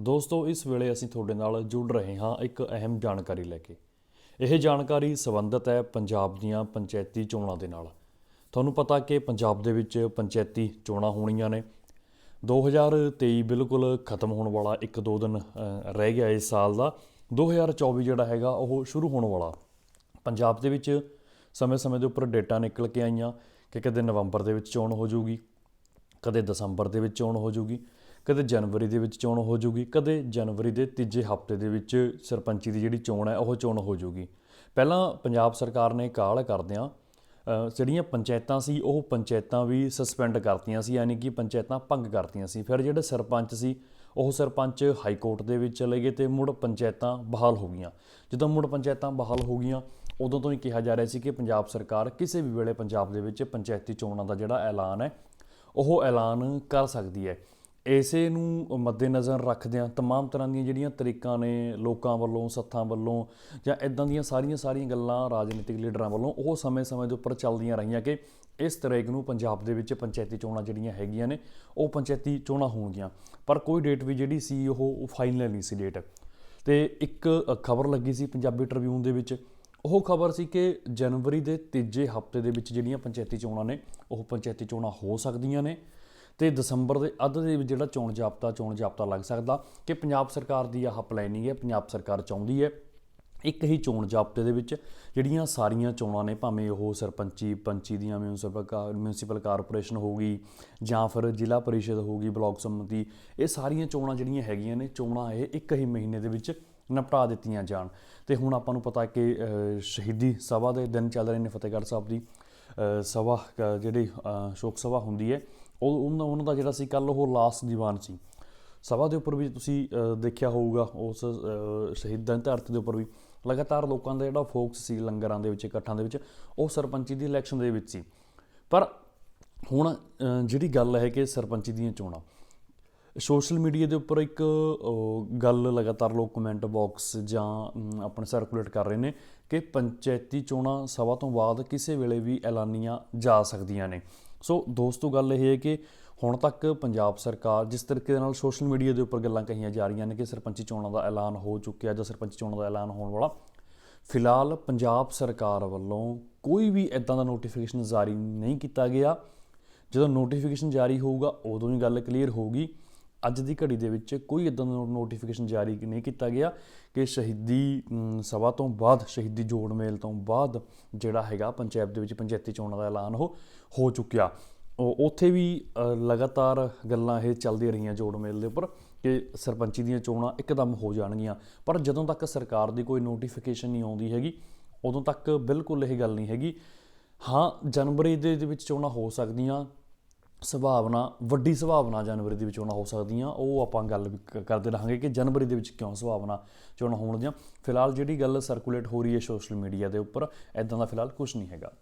ਦੋਸਤੋ, ਇਸ ਵੇਲੇ ਅਸੀਂ ਤੁਹਾਡੇ ਨਾਲ ਜੁੜ ਰਹੇ ਹਾਂ ਇੱਕ ਅਹਿਮ ਜਾਣਕਾਰੀ ਲੈ ਕੇ। ਇਹ ਜਾਣਕਾਰੀ ਸੰਬੰਧਿਤ ਹੈ ਪੰਜਾਬ ਦੀਆਂ ਪੰਚਾਇਤੀ ਚੋਣਾਂ ਦੇ ਨਾਲ। ਤੁਹਾਨੂੰ ਪਤਾ ਕਿ ਪੰਜਾਬ ਦੇ ਵਿੱਚ ਪੰਚਾਇਤੀ ਚੋਣਾਂ ਹੋਣੀਆਂ ਨੇ। 2023 ਬਿਲਕੁਲ ਖਤਮ ਹੋਣ ਵਾਲਾ ਇੱਕ ਦੋ ਦਿਨ ਰਹਿ ਗਿਆ ਇਸ ਸਾਲ ਦਾ। 2024 ਜਿਹੜਾ ਹੈਗਾ, ਉਹ ਸ਼ੁਰੂ ਹੋਣ ਵਾਲਾ। ਪੰਜਾਬ ਦੇ ਵਿੱਚ ਸਮੇਂ-ਸਮੇਂ ਦੇ ਉੱਪਰ ਡੇਟਾ ਨਿਕਲ ਕੇ ਆਈਆਂ ਕਿ ਕਦੇ ਨਵੰਬਰ ਦੇ ਵਿੱਚ ਚੋਣ ਹੋ ਜਾਊਗੀ, ਕਦੇ ਦਸੰਬਰ ਦੇ ਵਿੱਚ ਚੋਣ ਹੋ ਜਾਊਗੀ। ਕਦੇ ਜਨਵਰੀ ਦੇ ਵਿੱਚ ਚੋਣ ਹੋ ਜਾਊਗੀ, ਕਦੇ ਜਨਵਰੀ ਦੇ ਤੀਜੇ ਹਫ਼ਤੇ ਦੇ ਵਿੱਚ ਸਰਪੰਚੀ ਦੀ ਜਿਹੜੀ ਚੋਣ ਹੈ, ਉਹ ਚੋਣ ਹੋ ਜਾਊਗੀ। ਪਹਿਲਾਂ ਪੰਜਾਬ ਸਰਕਾਰ ਨੇ ਕਾਲ ਕਰਦਿਆਂ ਜਿਹੜੀਆਂ ਪੰਚਾਇਤਾਂ ਸੀ, ਉਹ ਪੰਚਾਇਤਾਂ ਵੀ ਸਸਪੈਂਡ ਕਰਤੀਆਂ ਸੀ, ਯਾਨੀ ਕਿ ਪੰਚਾਇਤਾਂ ਭੰਗ ਕਰਤੀਆਂ ਸੀ। ਫਿਰ ਜਿਹੜੇ ਸਰਪੰਚ ਸੀ, ਉਹ ਸਰਪੰਚ ਹਾਈ ਕੋਰਟ ਦੇ ਵਿੱਚ ਚਲੇ ਗਏ ਤੇ ਮੁੜ ਪੰਚਾਇਤਾਂ ਬਹਾਲ ਹੋ ਗਈਆਂ। ਜਦੋਂ ਮੁੜ ਪੰਚਾਇਤਾਂ ਬਹਾਲ ਹੋ ਗਈਆਂ, ਉਦੋਂ ਤੋਂ ਹੀ ਕਿਹਾ ਜਾ ਰਿਹਾ ਸੀ ਕਿ ਪੰਜਾਬ ਸਰਕਾਰ ਕਿਸੇ ਵੀ ਵੇਲੇ ਪੰਜਾਬ ਦੇ ਵਿੱਚ ਪੰਚਾਇਤੀ ਚੋਣਾਂ ਦਾ ਜਿਹੜਾ ਐਲਾਨ ਹੈ, ਉਹ ਐਲਾਨ ਕਰ ਸਕਦੀ ਹੈ। ਇਸੇ ਨੂੰ ਮੱਦੇਨਜ਼ਰ ਰੱਖਦਿਆਂ तमाम ਤਰ੍ਹਾਂ ਦੀਆਂ ਜਿਹੜੀਆਂ ਤਰੀਕਾਂ ਨੇ ਲੋਕਾਂ ਵੱਲੋਂ ਸੱਥਾਂ ਵੱਲੋਂ ਜਾਂ ਇਦਾਂ ਦੀਆਂ ਸਾਰੀਆਂ ਸਾਰੀਆਂ ਗੱਲਾਂ ਰਾਜਨੀਤਿਕ ਲੀਡਰਾਂ ਵੱਲੋਂ ਉਹ ਸਮੇਂ-ਸਮੇਂ ਦੇ ਉੱਪਰ ਚੱਲਦੀਆਂ ਰਹੀਆਂ ਕਿ ਇਸ ਤਰੀਕ ਨੂੰ ਪੰਜਾਬ ਦੇ ਵਿੱਚ ਪੰਚਾਇਤੀ ਚੋਣਾਂ ਜਿਹੜੀਆਂ ਹੈਗੀਆਂ ਨੇ ਉਹ ਪੰਚਾਇਤੀ ਚੋਣਾਂ ਹੋਣਗੀਆਂ ਪਰ ਕੋਈ ਡੇਟ ਵੀ ਜਿਹੜੀ ਸੀ ਉਹ ਫਾਈਨਲ ਨਹੀਂ ਸੀ ਡੇਟ ਤੇ ਇੱਕ ਖਬਰ ਲੱਗੀ ਸੀ ਪੰਜਾਬੀ ਟ੍ਰਿਬਿਊਨ ਦੇ ਵਿੱਚ ਉਹ ਖਬਰ ਸੀ ਕਿ ਜਨਵਰੀ ਦੇ ਤੀਜੇ ਹਫਤੇ ਦੇ ਵਿੱਚ ਜਿਹੜੀਆਂ ਪੰਚਾਇਤੀ ਚੋਣਾਂ ਨੇ ਉਹ ਪੰਚਾਇਤੀ ਚੋਣਾਂ ਹੋ ਸਕਦੀਆਂ ਨੇ ਤੇ ਦਸੰਬਰ ਦੇ ਅੱਧ ਦੇ ਵਿੱਚ ਜਿਹੜਾ ਚੋਣ ਜਾਬਤਾ ਚੋਣ ਜਾਬਤਾ ਲੱਗ ਸਕਦਾ ਕਿ ਪੰਜਾਬ ਸਰਕਾਰ ਦੀ ਆਹ ਪਲੈਨਿੰਗ ਹੈ, ਪੰਜਾਬ ਸਰਕਾਰ ਚਾਹੁੰਦੀ ਹੈ ਇੱਕ ਹੀ ਚੋਣ ਜਾਬਤੇ ਦੇ ਵਿੱਚ ਜਿਹੜੀਆਂ ਸਾਰੀਆਂ ਚੋਣਾਂ ਨੇ, ਭਾਵੇਂ ਉਹ ਸਰਪੰਚੀ, ਪੰਚੀ ਦੀਆਂ ਮਿਊਨਿਸਪਲ ਕਾ- ਮਿਊਨਿਸਪਲ ਕਾਰਪੋਰੇਸ਼ਨ ਹੋਊਗੀ ਜਾਂ ਫਿਰ ਜ਼ਿਲ੍ਹਾ ਪਰਿਸ਼ਦ ਹੋਊਗੀ, ਬਲਾਕ ਸਮਿਤੀ, ਇਹ ਸਾਰੀਆਂ ਚੋਣਾਂ ਜਿਹੜੀਆਂ ਹੈਗੀਆਂ ਨੇ, ਚੋਣਾਂ ਇਹ ਇੱਕ ਹੀ ਮਹੀਨੇ ਦੇ ਵਿੱਚ ਨਿਪਟਾ ਦਿੱਤੀਆਂ ਜਾਣ। ਤੇ ਹੁਣ ਆਪਾਂ ਨੂੰ ਪਤਾ ਕਿ ਸ਼ਹੀਦੀ ਸਭਾ ਦੇ ਦਿਨ ਚੱਲ ਰਹੇ ਨੇ, ਫਤਿਹਗੜ੍ਹ ਸਾਹਿਬ ਦੀ। ਸਭਾ ਜਿਹੜੀ ਸ਼ੋਕ ਸਭਾ ਹੁੰਦੀ ਹੈ ਉਹ ਉਹਨਾਂ ਉਹਨਾਂ ਦਾ ਜਿਹੜਾ ਸੀ ਕੱਲ ਉਹ ਲਾਸਟ ਦੀਵਾਨ ਸੀ। ਸਭਾ ਦੇ ਉੱਪਰ ਵੀ ਤੁਸੀਂ ਦੇਖਿਆ ਹੋਊਗਾ ਉਸ ਸ਼ਹੀਦਾਂ ਦੀ ਧਰਤੀ ਦੇ ਉੱਪਰ ਵੀ। ਲਗਾਤਾਰ ਲੋਕਾਂ ਦਾ ਜਿਹੜਾ ਫੋਕਸ ਸੀ ਲੰਗਰਾਂ ਦੇ ਵਿੱਚ, ਇਕੱਠਾਂ ਦੇ ਵਿੱਚ, ਉਹ ਸਰਪੰਚੀ ਦੀ ਇਲੈਕਸ਼ਨ ਦੇ ਵਿੱਚ ਸੀ। ਪਰ ਹੁਣ ਜਿਹੜੀ ਗੱਲ ਹੈ ਕਿ ਸਰਪੰਚੀ ਦੀਆਂ ਚੋਣਾਂ, ਸੋਸ਼ਲ ਮੀਡੀਆ ਦੇ ਉੱਪਰ ਇੱਕ ਗੱਲ ਲਗਾਤਾਰ ਲੋਕ ਕਮੈਂਟ ਬਾਕਸ ਜਾਂ ਆਪਣੇ ਸਰਕੂਲੇਟ ਕਰ ਰਹੇ ਨੇ ਕਿ ਪੰਚਾਇਤੀ ਚੋਣਾਂ ਸਭਾ ਤੋਂ ਬਾਅਦ ਕਿਸੇ ਵੇਲੇ ਵੀ ਐਲਾਨੀਆਂ ਜਾ ਸਕਦੀਆਂ ਨੇ। ਸੋ ਦੋਸਤੋ, ਗੱਲ ਇਹ ਹੈ ਕਿ ਹੁਣ ਤੱਕ ਪੰਜਾਬ ਸਰਕਾਰ ਜਿਸ ਤਰੀਕੇ ਦੇ ਨਾਲ ਸੋਸ਼ਲ ਮੀਡੀਆ ਦੇ ਉੱਪਰ ਗੱਲਾਂ ਕਹੀਆਂ ਜਾ ਰਹੀਆਂ ਨੇ ਕਿ ਸਰਪੰਚੀ ਚੋਣਾਂ ਦਾ ਐਲਾਨ ਹੋ ਚੁੱਕਿਆ ਜਾਂ ਸਰਪੰਚੀ ਚੋਣਾਂ ਦਾ ਐਲਾਨ ਹੋਣ ਵਾਲਾ, ਫਿਲਹਾਲ ਪੰਜਾਬ ਸਰਕਾਰ ਵੱਲੋਂ ਕੋਈ ਵੀ ਇਦਾਂ ਦਾ ਨੋਟੀਫਿਕੇਸ਼ਨ ਜਾਰੀ ਨਹੀਂ ਕੀਤਾ ਗਿਆ। ਜਦੋਂ ਨੋਟੀਫਿਕੇਸ਼ਨ ਜਾਰੀ ਹੋਊਗਾ, ਉਦੋਂ ਹੀ ਗੱਲ ਕਲੀਅਰ ਹੋਊਗੀ। ਅੱਜ ਦੀ ਘੜੀ ਦੇ ਵਿੱਚ ਕੋਈ ਇਦਾਂ ਦਾ ਨੋਟੀਫਿਕੇਸ਼ਨ ਜਾਰੀ ਨਹੀਂ ਕੀਤਾ ਗਿਆ ਕਿ ਸ਼ਹੀਦੀ ਸਭਾ ਤੋਂ ਬਾਅਦ, ਸ਼ਹੀਦੀ ਜੋੜ ਮੇਲ ਤੋਂ ਬਾਅਦ ਜਿਹੜਾ ਹੈਗਾ ਪੰਚਾਇਤ ਦੇ ਵਿੱਚ ਪੰਚਾਇਤੀ ਚੋਣਾਂ ਦਾ ਐਲਾਨ ਉਹ ਹੋ ਚੁੱਕਿਆ। ਉਹ ਉੱਥੇ ਵੀ ਲਗਾਤਾਰ ਗੱਲਾਂ ਇਹ ਚੱਲਦੀਆਂ ਰਹੀਆਂ ਜੋੜ ਮੇਲ ਦੇ ਉੱਪਰ ਕਿ ਸਰਪੰਚੀ ਦੀਆਂ ਚੋਣਾਂ ਇੱਕਦਮ ਹੋ ਜਾਣਗੀਆਂ। ਪਰ ਜਦੋਂ ਤੱਕ ਸਰਕਾਰ ਦੀ ਕੋਈ ਨੋਟੀਫਿਕੇਸ਼ਨ ਨਹੀਂ ਆਉਂਦੀ ਹੈਗੀ, ਉਦੋਂ ਤੱਕ ਬਿਲਕੁਲ ਇਹ ਗੱਲ ਨਹੀਂ ਹੈਗੀ। ਹਾਂ, ਜਨਵਰੀ ਦੇ ਵਿੱਚ ਚੋਣਾਂ ਹੋ ਸਕਦੀਆਂ ਸੁਭਾਵਨਾ, ਵੱਡੀ ਸੁਭਾਵਨਾ ਜਨਵਰੀ ਦੇ ਵਿੱਚ ਚੋਣਾਂ ਹੋ ਸਕਦੀਆਂ। ਉਹ ਆਪਾਂ ਗੱਲ ਵੀ ਕਰਦੇ ਰਹਾਂਗੇ ਕਿ ਜਨਵਰੀ ਦੇ ਵਿੱਚ ਕਿਉਂ ਸੁਭਾਵਨਾ ਚੋਣਾਂ ਹੋਣ ਦੀਆਂ ਫਿਲਹਾਲ ਜਿਹੜੀ ਗੱਲ ਸਰਕੂਲੇਟ ਹੋ ਰਹੀ ਹੈ ਸੋਸ਼ਲ ਮੀਡੀਆ ਦੇ ਉੱਪਰ ਐਦਾਂ ਦਾ ਫਿਲਹਾਲ ਕੁਝ ਨਹੀਂ ਹੈਗਾ।